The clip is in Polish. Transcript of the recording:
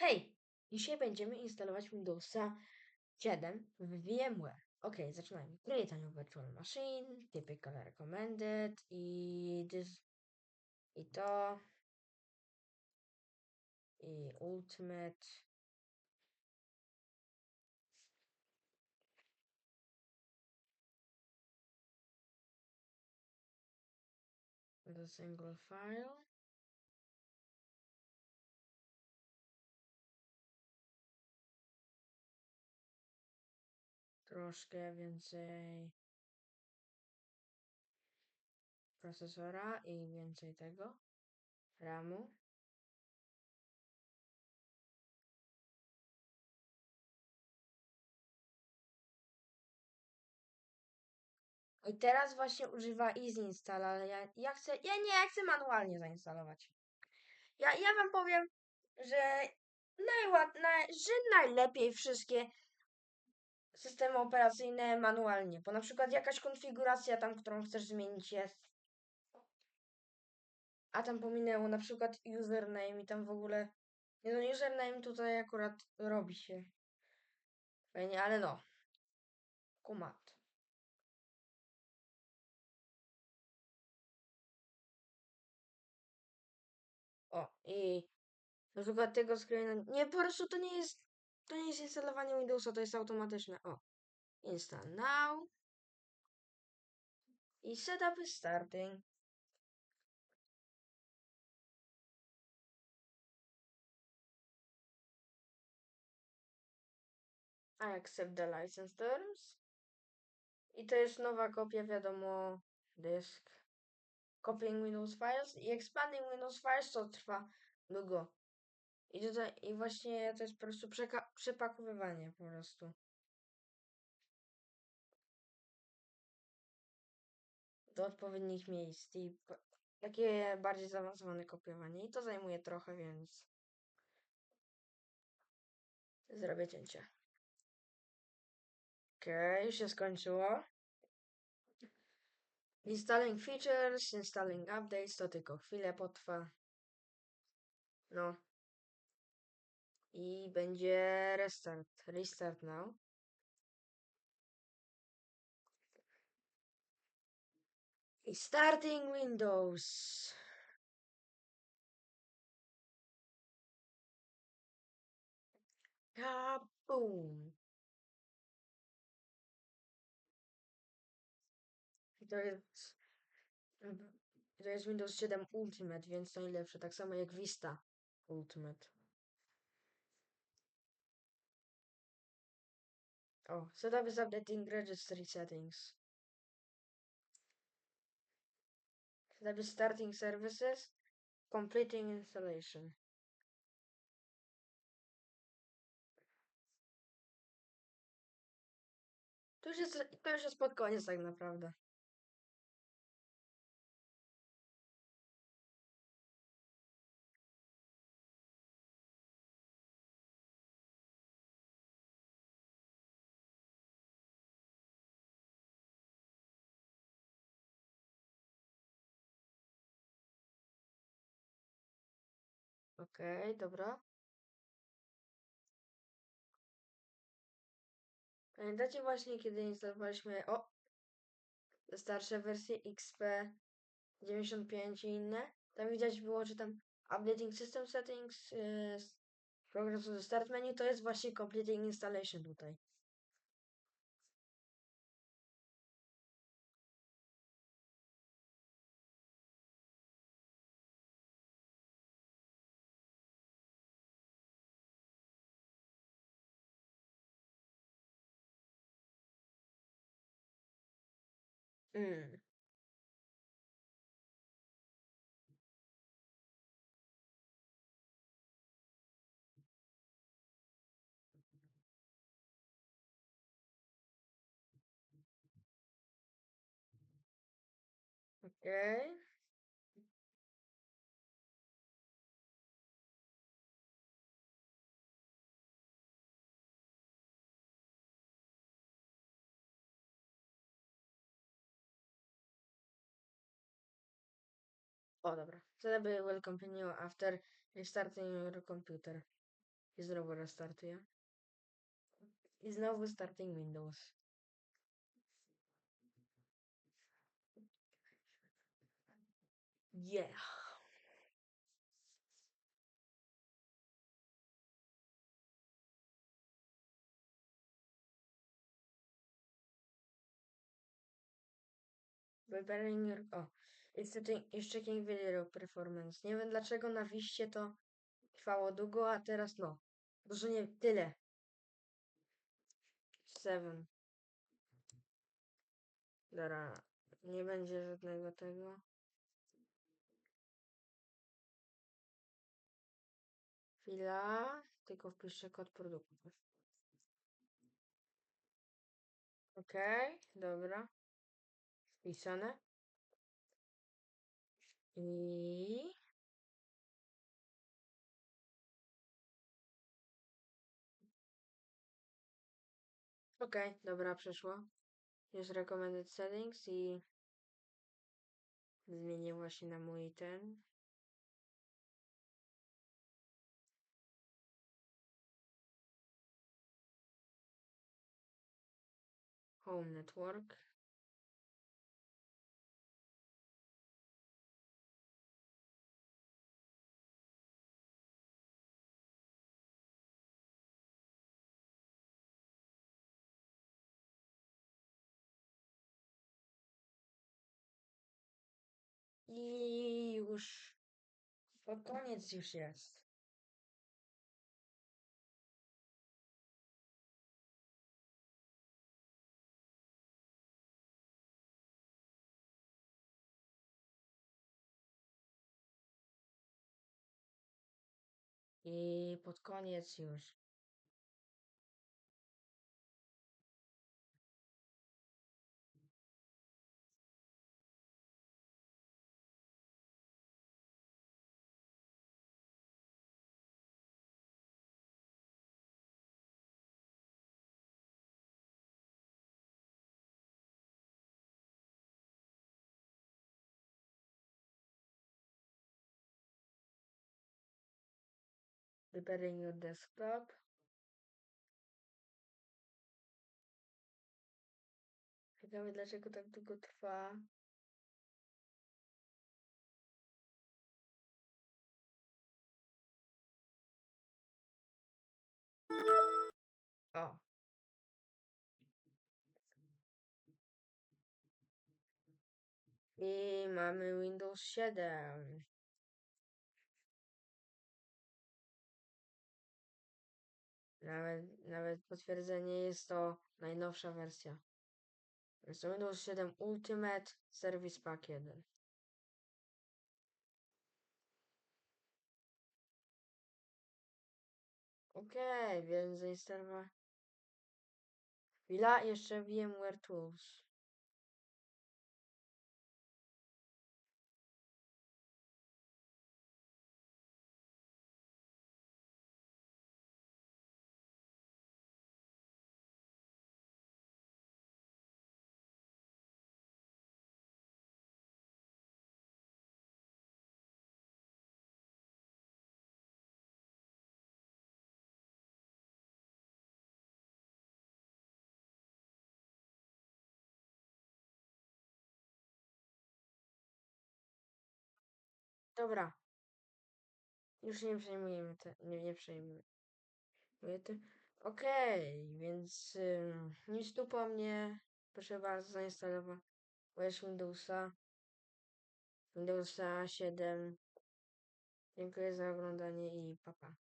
Hej! Dzisiaj będziemy instalować Windowsa 7 w VMware. Ok, zaczynajmy. Create a new virtual machine, typical recommended i this, i to i ultimate the single file troszkę więcej procesora i więcej tego RAMu. I teraz właśnie używa easy install, ale ja, ja chcę, ja nie, ja chcę manualnie zainstalować. Ja, ja wam powiem, że najład, naj, że najlepiej wszystkie systemy operacyjne manualnie, bo na przykład jakaś konfiguracja tam, którą chcesz zmienić jest, a tam pominęło na przykład username i tam w ogóle, nie no username tutaj akurat robi się fajnie, ale no, kumat. O, i na przykład tego screena, nie, po prostu to nie jest, to nie jest instalowanie Windowsa, to jest automatyczne, o, install now i setup is starting. I accept the license terms. I to jest nowa kopia, wiadomo, dysk. Copying Windows Files i expanding Windows Files to trwa długo. I tutaj, i właśnie to jest po prostu przepakowywanie po prostu. Do odpowiednich miejsc i takie bardziej zaawansowane kopiowanie. I to zajmuje trochę, więc zrobię cięcie. Okej, już się skończyło. Installing features, installing updates, to tylko chwilę potrwa. No. I będzie restart, restart now. I starting Windows. Kaboom. To jest to jest Windows 7 Ultimate, więc najlepsze, tak samo jak Vista Ultimate. O, setup is updating registry settings. Setup is starting services, completing installation. To już jest, to już jest pod koniec tak naprawdę. Okej, dobra. Pamiętacie właśnie, kiedy instalowaliśmy o starsze wersje XP 95 i inne? Tam widać było, że tam updating system settings, yy, to the start menu, to jest właśnie completing installation tutaj. Mm. Okej. O, dobra. Setup will continue after restarting your computer. I znowu restartuję. I znowu starting Windows. Yeah. Preparing your... O, setting, it's checking video performance. Nie wiem dlaczego na wiście to trwało długo, a teraz no. Może nie tyle. Seven. Dobra, nie będzie żadnego tego. Chwila, tylko wpiszę kod produktu. Okej, dobra. Wpisane. I... Okej, dobra, przeszło. Jest recommended settings i zmieniła się na mój ten. Home network. I już. To koniec już jest. I pod koniec już. Preparing your desktop. Ciekawe dlaczego tak długo trwa. O. I mamy Windows 7. Nawet, nawet potwierdzenie jest to najnowsza wersja. Jest to Windows 7 Ultimate Service Pack 1. Okej, więc zainstalowa. Chwila, jeszcze VMware Tools. Dobra. Już nie przejmujemy te, nie, nie przejmujemy. Okej, więc ym, nic tu po mnie. Proszę bardzo, zainstalować Windowsa. Windowsa 7. Dziękuję za oglądanie i papa. Pa.